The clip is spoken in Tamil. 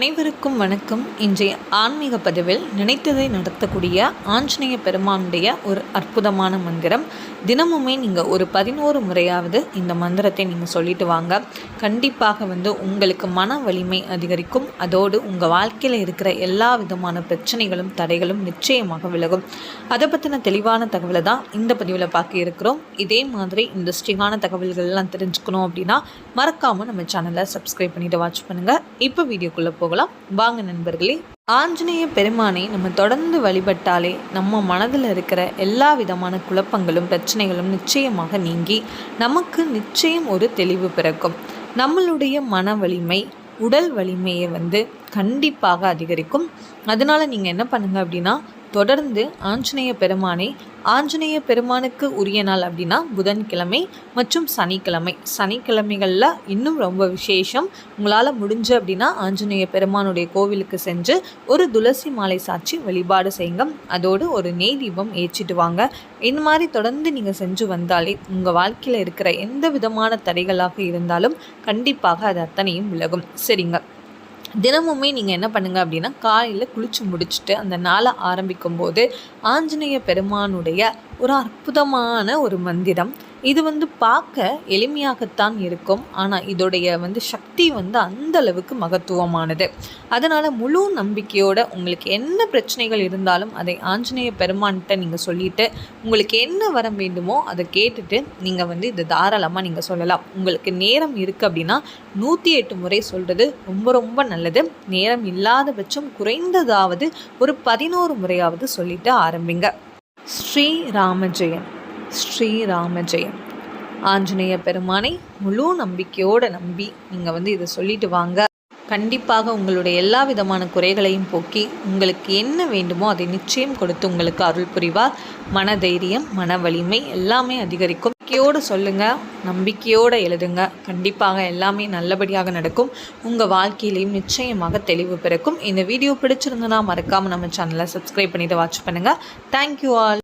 அனைவருக்கும் வணக்கம். இன்றைய ஆன்மீக பதிவில் நினைத்ததை நடத்தக்கூடிய ஆஞ்சநேய பெருமானுடைய ஒரு அற்புதமான மந்திரம். தினமுமே நீங்கள் ஒரு பதினோரு முறையாவது இந்த மந்திரத்தை நீங்கள் சொல்லிட்டு வாங்க. கண்டிப்பாக வந்து உங்களுக்கு மன வலிமை அதிகரிக்கும். அதோடு உங்கள் வாழ்க்கையில் இருக்கிற எல்லா விதமான பிரச்சனைகளும் தடைகளும் நிச்சயமாக விலகும். அதை பற்றின தெளிவான தகவலை தான் இந்த பதிவில் பார்க்க இருக்கிறோம். இதே மாதிரி இன்ட்ரெஸ்டிங்கான தகவல்கள்லாம் தெரிஞ்சுக்கணும் அப்படின்னா மறக்காமல் நம்ம சேனலை சப்ஸ்கிரைப் பண்ணிட்டு வாட்ச் பண்ணுங்கள் இப்போ வீடியோக்குள்ளே போகலாம். வாங்க நண்பர்களே ஆஞ்சநேய பெருமானை நம்ம தொடர்ந்து வழிபட்டாலே நம்ம மனதில் இருக்கிற எல்லா விதமான குழப்பங்களும் பிரச்சனைகளும் நிச்சயமாக நீங்கி நமக்கு நிச்சயம் ஒரு தெளிவு பிறக்கும். நம்மளுடைய மன வலிமை உடல் வலிமையை வந்து கண்டிப்பாக அதிகரிக்கும். அதனால் நீங்கள் என்ன பண்ணுங்க அப்படின்னா தொடர்ந்து ஆஞ்சநேய பெருமானை ஆஞ்சநேய பெருமானுக்கு உரிய நாள் அப்படின்னா புதன்கிழமை மற்றும் சனிக்கிழமை. சனிக்கிழமைகளில் இன்னும் ரொம்ப விசேஷம். உங்களால் முடிஞ்ச அப்படின்னா ஆஞ்சநேய பெருமானுடைய கோவிலுக்கு சென்று ஒரு துளசி மாலை சாட்சி வழிபாடு செய்யுங்க. அதோடு ஒரு நெய் தீபம் ஏற்றிட்டு வாங்க. இந்த மாதிரி தொடர்ந்து நீங்கள் செஞ்சு வந்தாலே உங்கள் வாழ்க்கையில் இருக்கிற எந்த விதமான தடைகளாக இருந்தாலும் கண்டிப்பாக அது அத்தனையும் விலகும். சரிங்க. தினமுமே நீங்கள் என்ன பண்ணுங்கள் அப்படின்னா காலையில் குளிச்சு முடிச்சுட்டு அந்த நாளை ஆரம்பிக்கும் போது ஆஞ்சநேய பெருமானுடைய ஒரு அற்புதமான ஒரு மந்திரம் இது வந்து பார்க்க எளிமையாகத்தான் இருக்கும். ஆனால் இதோடைய வந்து சக்தி வந்து அந்த அளவுக்கு மகத்துவமானது. அதனால் முழு நம்பிக்கையோட உங்களுக்கு என்ன பிரச்சனைகள் இருந்தாலும் அதை ஆஞ்சநேய பெருமான்கிட்ட நீங்கள் சொல்லிட்டு உங்களுக்கு என்ன வர வேண்டுமோ அதை கேட்டுட்டு நீங்கள் வந்து இதை தாராளமாக நீங்கள் சொல்லலாம். உங்களுக்கு நேரம் இருக்குது அப்படின்னா நூற்றி எட்டு முறை சொல்கிறது ரொம்ப ரொம்ப நல்லது. நேரம் இல்லாத பட்சம் குறைந்ததாவது ஒரு பதினோரு முறையாவது சொல்லிட்டு ஆரம்பிங்க. ஸ்ரீ ராமஜெயன் ஸ்ரீராம ஜெயம் ஆஞ்சநேய பெருமானை முழு நம்பிக்கையோடு நம்பி நீங்கள் வந்து இதை சொல்லிட்டு வாங்க. கண்டிப்பாக உங்களுடைய எல்லா விதமான குறைகளையும் போக்கி உங்களுக்கு என்ன வேண்டுமோ அதை நிச்சயம் கொடுத்து உங்களுக்கு அருள் புரிவார். மன தைரியம் மன வலிமை எல்லாமே அதிகரிக்கும். நம்பிக்கையோடு சொல்லுங்கள் நம்பிக்கையோடு எழுதுங்க. கண்டிப்பாக எல்லாமே நல்லபடியாக நடக்கும். உங்கள் வாழ்க்கையிலையும் நிச்சயமாக தெளிவு பிறக்கும். இந்த வீடியோ பிடிச்சிருந்தனா மறக்காமல் நம்ம சேனலை சப்ஸ்கிரைப் பண்ணிவிட்டு வாட்ச் பண்ணுங்கள் தேங்க்யூ ஆல்